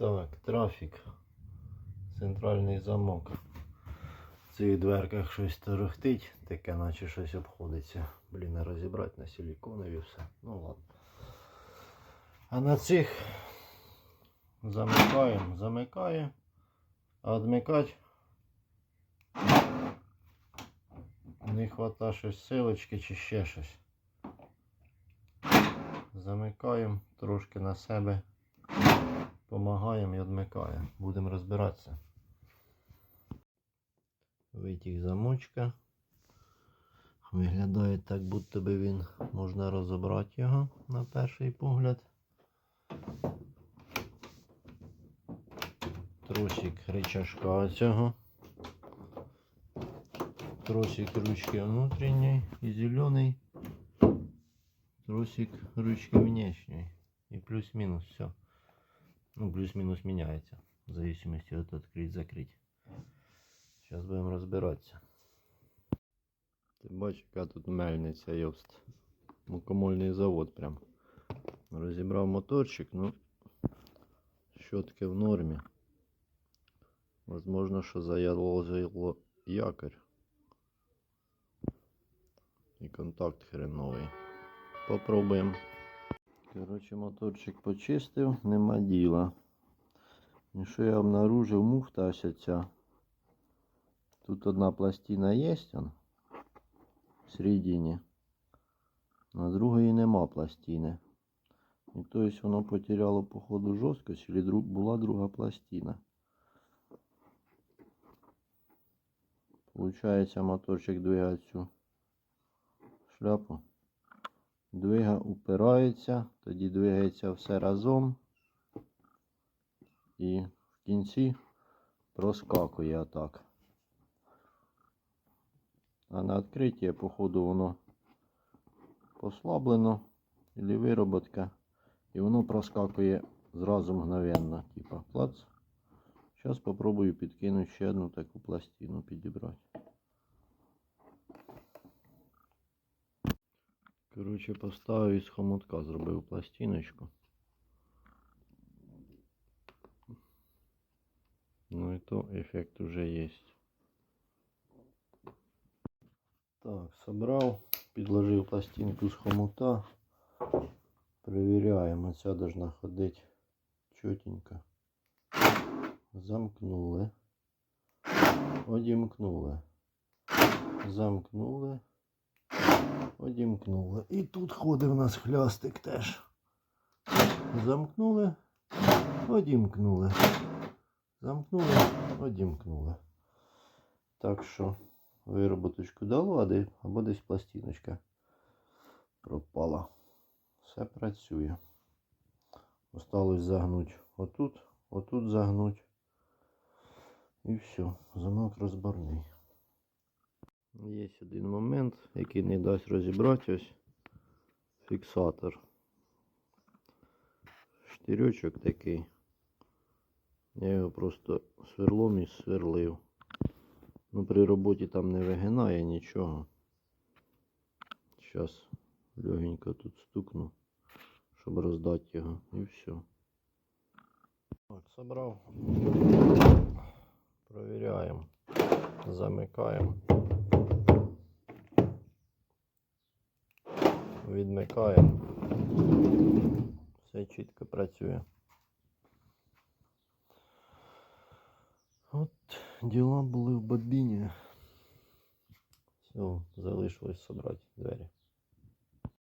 Так, трафік. Центральний замок. В цих дверках щось торохтить, таке наче щось обходиться. Блін, а розібрати на силіконові все. Ну ладно. А на цих замикаємо, замикає. А відмикати не хвата щось силочки чи ще щось. Замикаємо трошки на себе. Помагаємо і відмикаємо. Будемо розбиратися. Витяг замочка. Виглядає так, будто би він можна розібрати його на перший погляд. Тросик рычажка цього. Тросик ручки внутренней и зеленый. Тросик ручки внешней. И плюс-минус все. Ну, плюс-минус меняется. В зависимости от открыть-закрыть. Сейчас будем разбираться. Ти бачиш, яка тут мельниця йост. Мукомольний завод прям. Розібрав моторчик, ну щотки в нормі. Возможно, що заяло якорь. І контакт хреновий. Попробуємо. Коротше, моторчик почистив, нема діла. І що я обнаружив, муфта ця. Тут одна пластина є, он, в середині. На другої нема пластини. І то есть воно потеряло по ходу жорсткость, или друг, була друга пластина. Получається моторчик двигає цю шляпу. Двига упирається, тоді двигається все разом. І в кінці проскакує отак. А на відкритті, походу, воно послаблено, или вироботка, і воно проскакує зразу мгновенно, типа плац. Зараз попробую підкинути ще одну таку пластину підібрати. Коротше, поставив із хомутка, зробив пластиночку. Ну і то ефект уже є. Так, собрав, підложив пластинку з хомута. Проверяємо, ця должна ходити чотенько. Замкнули. Одімкнули. Замкнули. Одімкнули. І тут ходить в нас хлястик теж. Замкнули. Одімкнули. Замкнули, одімкнули. Так що вироботочку дало, а де, або десь пластиночка пропала. Все працює. Осталось загнути отут, отут загнуть. І все, замок розборний. Є один момент, який не дасть розібрати ось фіксатор. Штирьочок такий. Я його просто сверлом і сверлив. Ну, при роботі там не вигинає нічого. Зараз легенько тут стукну, щоб роздати його і все. Так, собрав. Провіряємо. Замикаємо. Відмикаємо. Все чітко працює. От діла були в бобіні. Все, залишилось собрати двері.